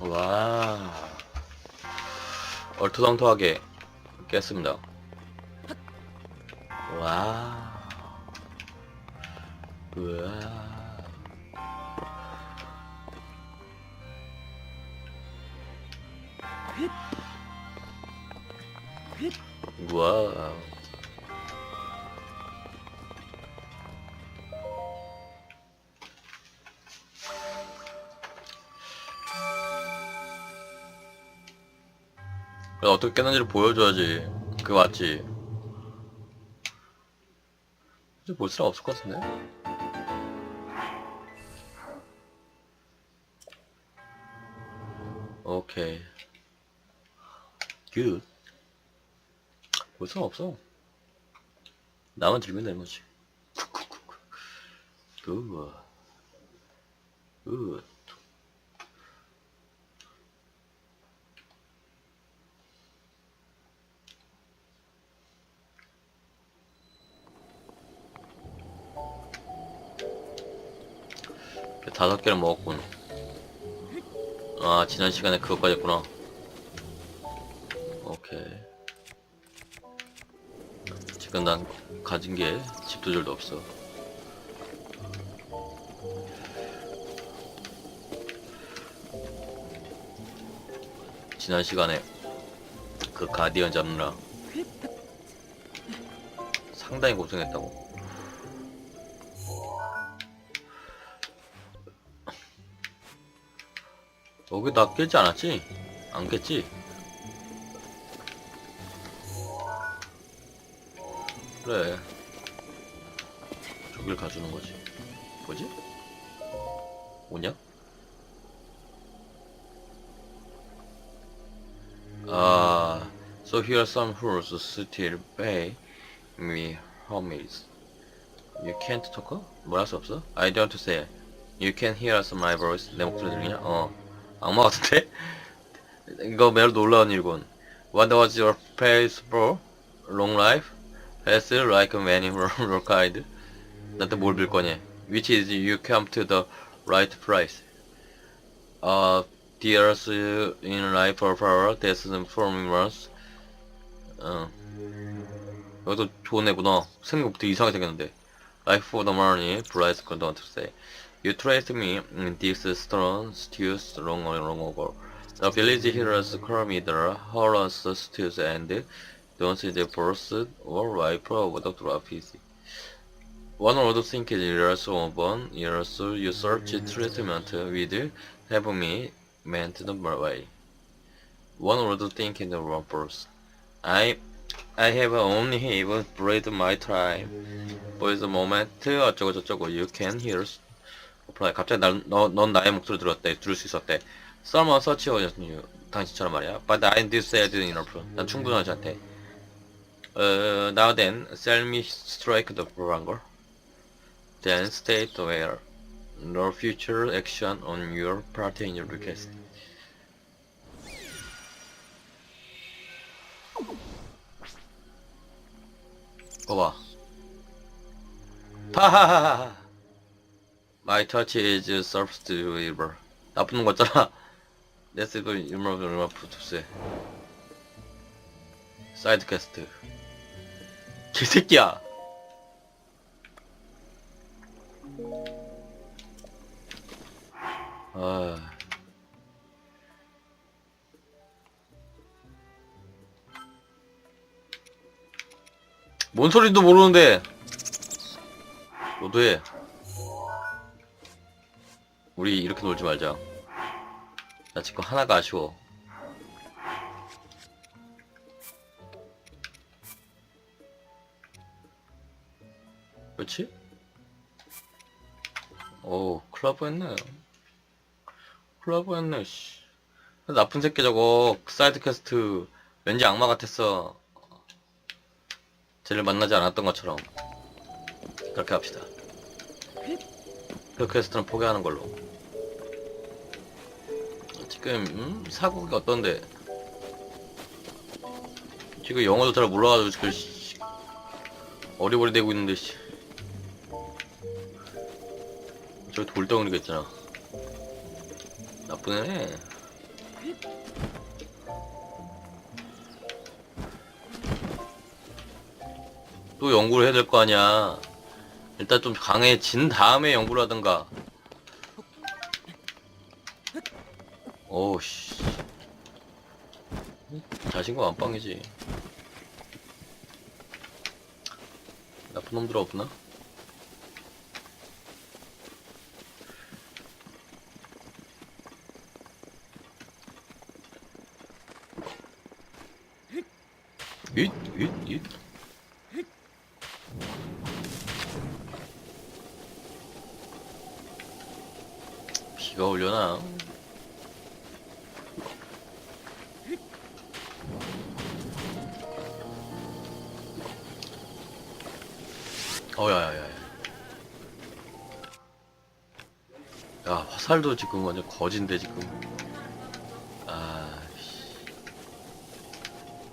와. 얼토당토하게 깼습니다. 와. 우와. 우와. 어떻게 깼는지를 보여줘야지. 그거 맞지? 이제 볼 수는 없을 것 같은데? 오케이. 굿. 볼 수는 없어. 나만 들면 되는 거지. 굿. 굿. 다섯 개를 먹었군. 아, 지난 시간에 그것까지 했구나. 오케이. 지금 난 가진 게 집도 절도 없어. 지난 시간에 그 가디언 잡느라 상당히 고생했다고. 나 깨지 않았지? 안 깼지? 그래. 저길 가주는 거지. 뭐지? 뭐냐? 아, so here are some rules still pay me homage. You can't talk? 뭘할수 없어? I don't say. You can hear some my voice. 내 목소리 들리냐? 어. 악마 같은데? 이거 매우 놀라운 일군. What was your face for? Long life? Has like many roll guide? 나한테 뭘 빌 거냐? Which is you come to the right price. Uh, dears in life for power, death forming words. 어. 여기도 좋은 애구나. 생각부터 이상하게 생겼는데. Life for the money, price don't say. You traced me in this stone stews long long ago. The village heroes call me the Horus stews and don't see the force or wipe of the trophies. One would think years over, years you search treatment with have me meant the way. One would think in the wrong force. I I have only have breathed my time. For the moment 어쩌고 저쩌고 you can hear 어플라이 갑자기 난, 너, 넌 나의 목소리 들었대 들을 수 있었대 Someone such as you 당신처럼 말이야 But I did say it enough 난 충분하지 않대 uh, Now then sell me strike the wrong Then state where No future action on your part in your request 봐봐 하하하하 My touch is surface river. 나쁜 거 같잖아. Let's go remove remove to say. 사이드 퀘스트. 개새끼야. 아. 뭔 소리도 모르는데. 너도 해. 우리 이렇게 놀지 말자. 나 지금 하나가 아쉬워. 그렇지? 오, 클라브 했네. 클라브 했네, 씨. 나쁜 새끼 저거, 사이드 퀘스트, 왠지 악마 같았어. 쟤를 만나지 않았던 것처럼. 그렇게 합시다. 그 퀘스트는 포기하는 걸로. 지금 음? 사국이 어떤데? 지금 영어도 잘 몰라가지고 지금 씨, 어리버리 되고 있는데 씨. 저기 돌덩어리가 있잖아. 나쁜 애네. 또 연구를 해야 될 거 아니야. 일단 좀 강해진 다음에 연구를 하든가. 오우씨. 자신감 안빵이지. 나쁜 놈들 없나? 잇, 잇, 잇. 비가 오려나? 어야야야. 야 화살도 지금 완전 거진데 지금. 아, 씨.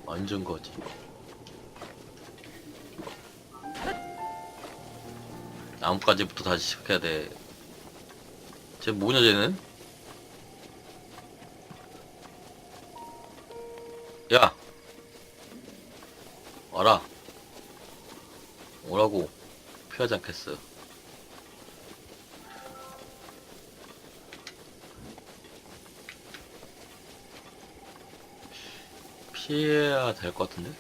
완전 거지. 나뭇가지부터 다시 시작해야 돼. 쟤 뭐냐 쟤는? 야! 와라. 오라고. 피하지 않겠어. 피해야 될 것 같은데?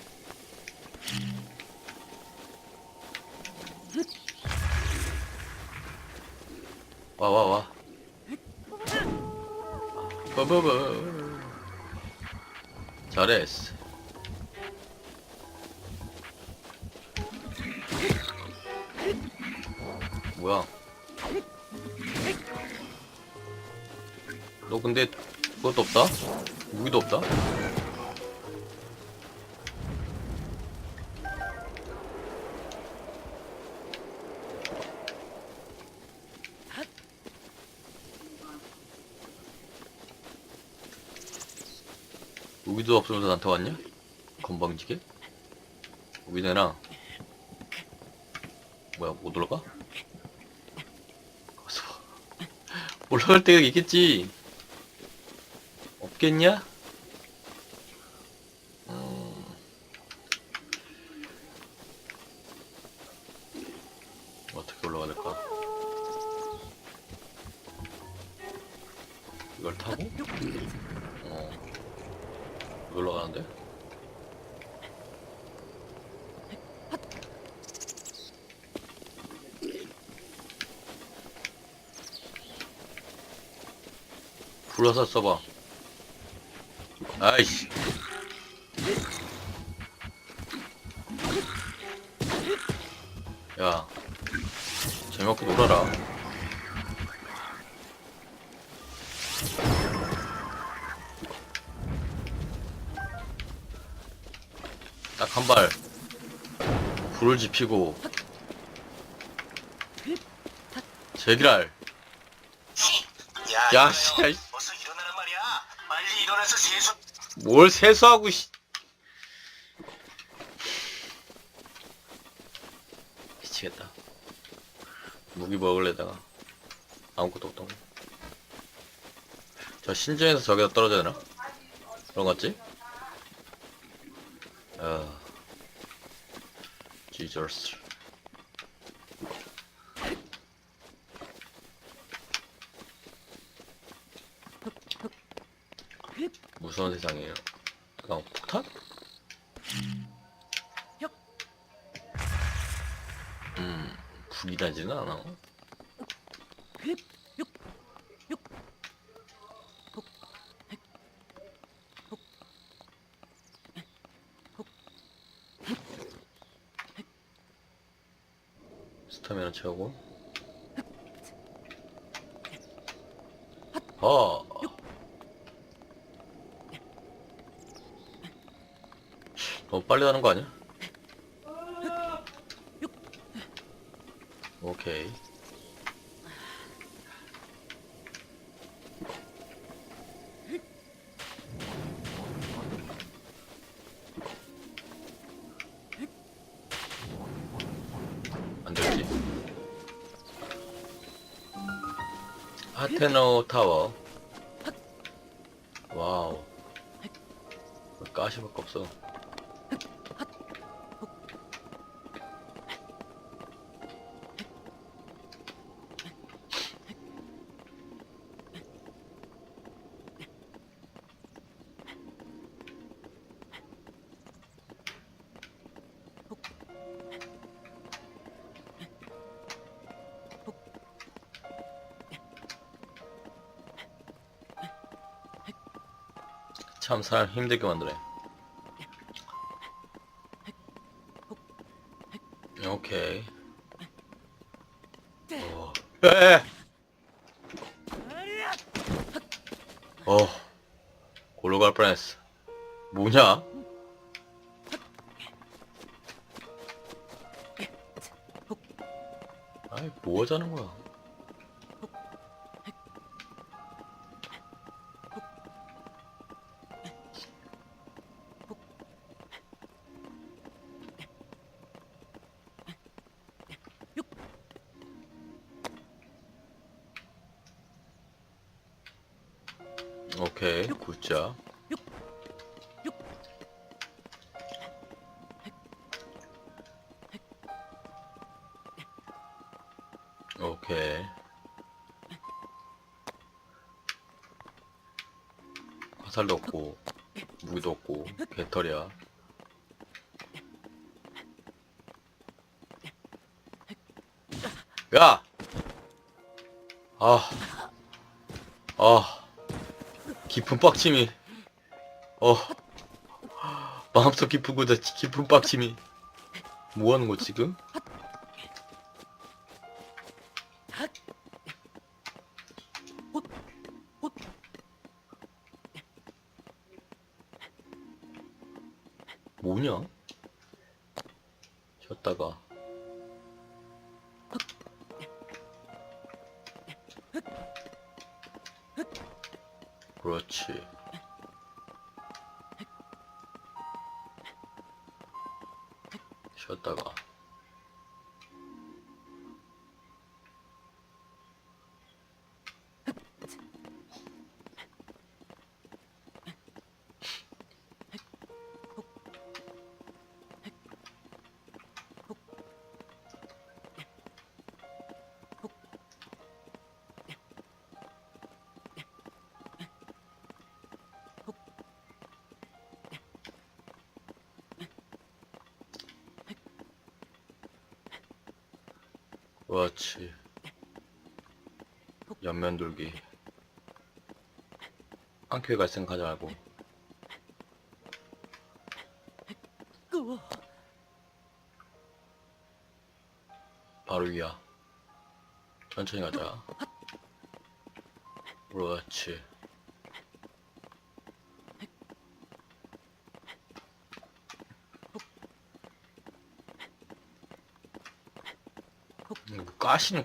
와, 와, 와. 빠바바. 잘했어. 뭐야? 너 근데 그것도 없다? 무기도 없다? 무기도 없으면서 나한테 왔냐? 건방지게? 내놔. 뭐야, 못 올라가? 가서 봐. 올라갈 데가 있겠지. 없겠냐? 음. 어떻게 올라가야 될까? 이걸 타고? 어. 이걸로 가는데? 불러서 써봐. 아이씨. 야. 재미없게 놀아라. 딱 한 발. 불을 지피고. 제기랄. 야, 야, 야, 씨, 일어나서 세수. 뭘 세수하고, 씨. 미치겠다. 무기 먹을래다가. 아무것도 없다고. 저 신전에서 저기다 떨어져야 되나? 그런 거 같지? 아. 지저스. 무서운 세상이에요. 잠깐 폭탄? 음, 불이 나지는 않아. 스타미나 채우고. 어. 너무 빨리 하는 거 아니야? 오케이. 안 되지. 하테노 타워. 와. 와우. 가시밖에 없어. 참 사람 힘들게 만드네. 오케이. 어. 에! 어. 골로 갈 뻔했어. 뭐냐? 아이, 뭐 하자는 거야? 오케이, 굿자. 오케이. 화살도 없고, 무기도 없고, 배터리야. 야! 아. 아. 깊은 빡침이. 어. 마음속 깊은 곳에 깊은 빡침이. 뭐 하는 거지, 지금? 그렇지. 쉬었다가. 그렇지. 옆면 돌기. 한큐에 갈 생각하지 말고. 바로 위야. 천천히 가자. 그렇지.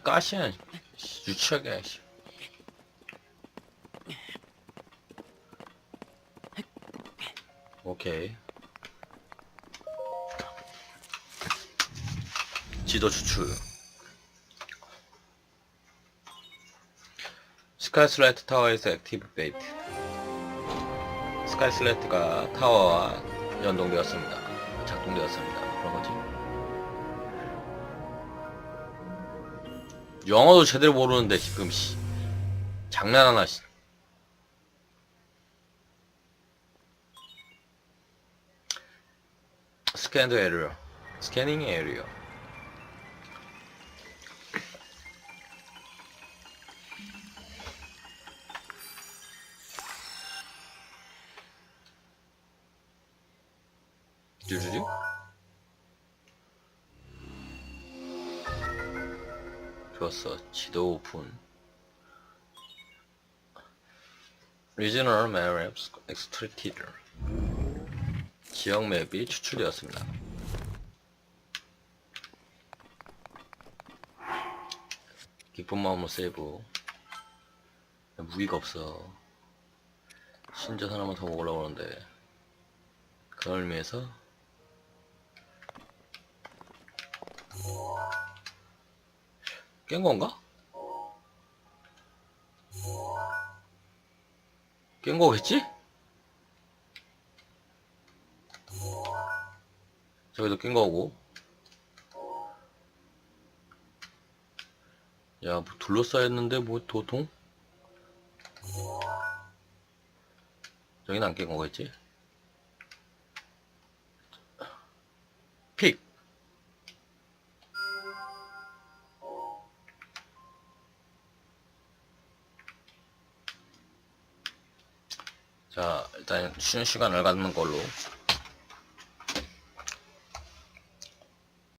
가시는 씨, 유치하게 씨. 오케이. 지도 추출. 스카이슬라이트 타워에서 액티브 베이트. 스카이슬라이트가 타워와 연동되었습니다. 작동되었습니다. 그런 거지 영어도 제대로 모르는데 지금 씨. 장난하나 씨. 스캔드 에리어 스캐닝 에리어 쭈쭈쭈 좋았어 지도 오픈 Regional Maps 지역 맵이 추출되었습니다. 기쁜 마음으로 세이브 무기가 없어 신전 하나만 더 먹으려고 하는데 그걸 의미에서 깬 건가? 깬 거겠지? 저기도 깬 거고 야, 뭐 둘러싸였는데 뭐 도통? 여기는 안 깬 거겠지? 쉬는 시간을 갖는 걸로.